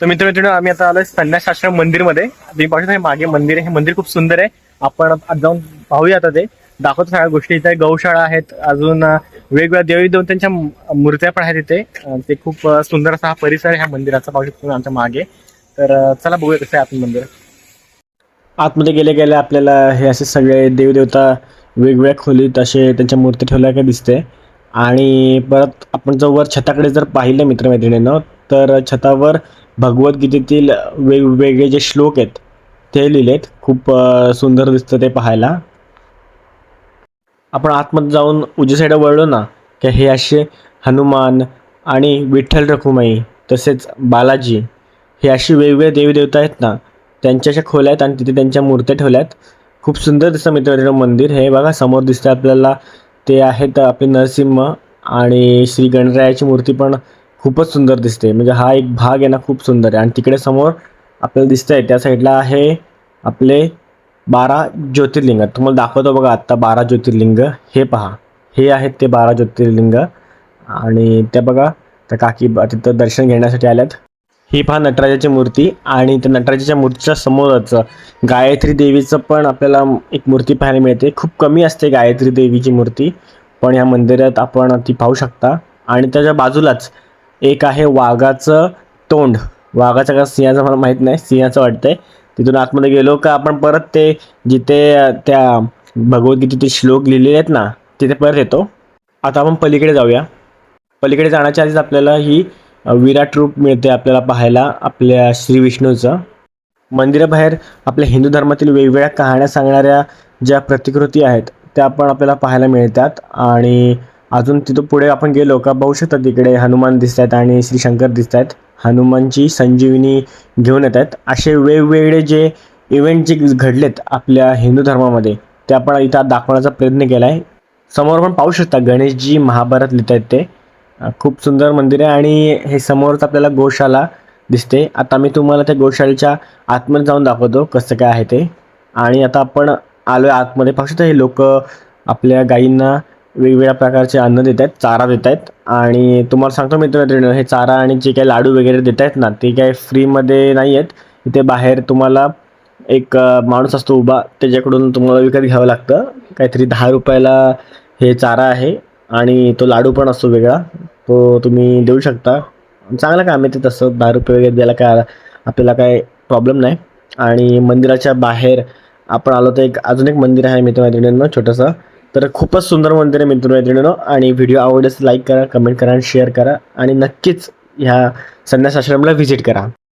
तर मित्र मित्रांनो आम्ही आता आलोय संन्यास आश्रम मंदिरमध्ये. तुम्ही पाहू शकता मागे मंदिर आहे. हे मंदिर खूप सुंदर आहे. आपण जाऊन पाहूया आता ते. दाखवतो सगळ्या गोष्टी. इथे गौशाळा आहेत. अजून वेगवेगळ्या देवी देवतांच्या त्यांच्या मूर्त्या पण आहेत इथे. ते खूप सुंदर असा हा परिसर आहे ह्या मंदिराचा. पाहू शकतो आमच्या मागे. तर चला बघूया कसं आहे आतून मंदिर. आतमध्ये गेले गेले आपल्याला हे असे सगळे देवदेवता वेगवेगळ्या खोलीत असे त्यांच्या मूर्ती ठेवल्या का दिसते. आणि परत आपण जर वर छताकडे जर पाहिलं मित्रमैत्रिणीनं तर छतावर भगवद्गीतेतील वेगवेगळे जे श्लोक आहेत ते लिहिलेत. खूप सुंदर दिसतं ते पाहायला. आपण आतमध्ये जाऊन उजव्या साईडला वळलो ना की हे असे हनुमान आणि विठ्ठल रखुमाई तसेच बालाजी हे अशी वेगवेगळे देवीदेवता आहेत ना त्यांच्या अशा खोल्या आहेत आणि तिथे त्यांच्या मूर्त्या ठेवल्या आहेत खूप सुंदर दिसतं मित्र मंदिर. हे बघा समोर दिसतं आपल्याला ते आहेत आपले नरसिंह आणि श्री गणरायाची मूर्ती पण खूपच सुंदर दिसते. म्हणजे हा एक भाग आहे ना खूप सुंदर आहे. आणि तिकडे समोर आपल्याला दिसतंय त्या साईडला आहे आपले बारा ज्योतिर्लिंग. तुम्हाला दाखवतो बघा आत्ता बारा ज्योतिर्लिंग. हे पहा. हे आहेत ते बारा ज्योतिर्लिंग. आणि त्या बघा त्या काकी तिथं दर्शन घेण्यासाठी आल्यात. ही पहा नटराजाची मूर्ती. आणि त्या नटराजाच्या मूर्तीच्या समोरच गायत्री देवीचं पण आपल्याला एक मूर्ती पाहायला मिळते. खूप कमी असते गायत्री देवीची मूर्ती. पण ह्या मंदिरात आपण ती पाहू शकता. आणि त्याच्या बाजूलाच एक आहे वाघाचं तोंड. वाघाचं का सिंहाचं मला माहीत नाही सिंहाचं वाटतंय. तिथून आतमध्ये गेलो का आपण परत ते जिथे त्या भगवद्गीतेचे श्लोक लिहिलेले आहेत ना तिथे परत येतो. आता आपण पलीकडे जाऊया. पलीकडे जाण्याच्या आधीच आपल्याला ही विराट रूप मिळते आपल्याला पाहायला आपल्या श्री विष्णूचं. मंदिराबाहेर आपल्या हिंदू धर्मातील वेगवेगळ्या कहाण्या सांगणाऱ्या ज्या प्रतिकृती आहेत त्या पण आपल्याला पाहायला मिळतात. आणि अजून तिथं पुढे आपण गेलो का बघू शकता तिकडे हनुमान दिसत आहेत आणि श्री शंकर दिसत आहेत हनुमानची संजीवनी घेऊन येत आहेत असे वेगवेगळे जे इव्हेंट जे घडलेत आपल्या हिंदू धर्मामध्ये ते आपण इथं दाखवण्याचा प्रयत्न केला आहे समोर पण पाहू शकता गणेशजी महाभारत लिहित आहेत ते. खूप सुंदर मंदिर आहे आणि हे समोरच आपल्याला गोशाला दिसते. आता मी तुम्हाला त्या गोशाळेच्या आतमध्ये जाऊन दाखवतो कसं काय आहे ते. आणि आता आपण आलो आहे आतमध्ये. पाहू शकता हे लोक आपल्या गायींना वेगवेगळ्या प्रकारचे अन्न देत आहेत चारा देत आहेत. आणि तुम्हाला सांगतो मित्र हे चारा आणि जे काही लाडू वगैरे देत आहेत ना ते काही फ्रीमध्ये नाही आहेत. इथे बाहेर तुम्हाला एक माणूस असतो उभा त्याच्याकडून तुम्हाला विकत घ्यावं लागतं. काहीतरी दहा रुपयाला हे चारा आहे आणि तो लाडू पण असतो वेगळा. तो तुम्ही देऊ शकता. चांगलं काम आहे ते तसं. दहा रुपये वगैरे द्यायला काय आपल्याला काय प्रॉब्लेम नाही. आणि मंदिराच्या बाहेर आपण आलो तर एक अजून एक मंदिर आहे मित्रमैत्रिणींनो छोटंसं. तर खूपच सुंदर मंदिर आहे मित्रमैत्रिणींनो आणि व्हिडिओ आवडल्यास लाईक करा कमेंट करा आणि शेअर करा. आणि नक्कीच ह्या संन्यास आश्रमला व्हिजिट करा.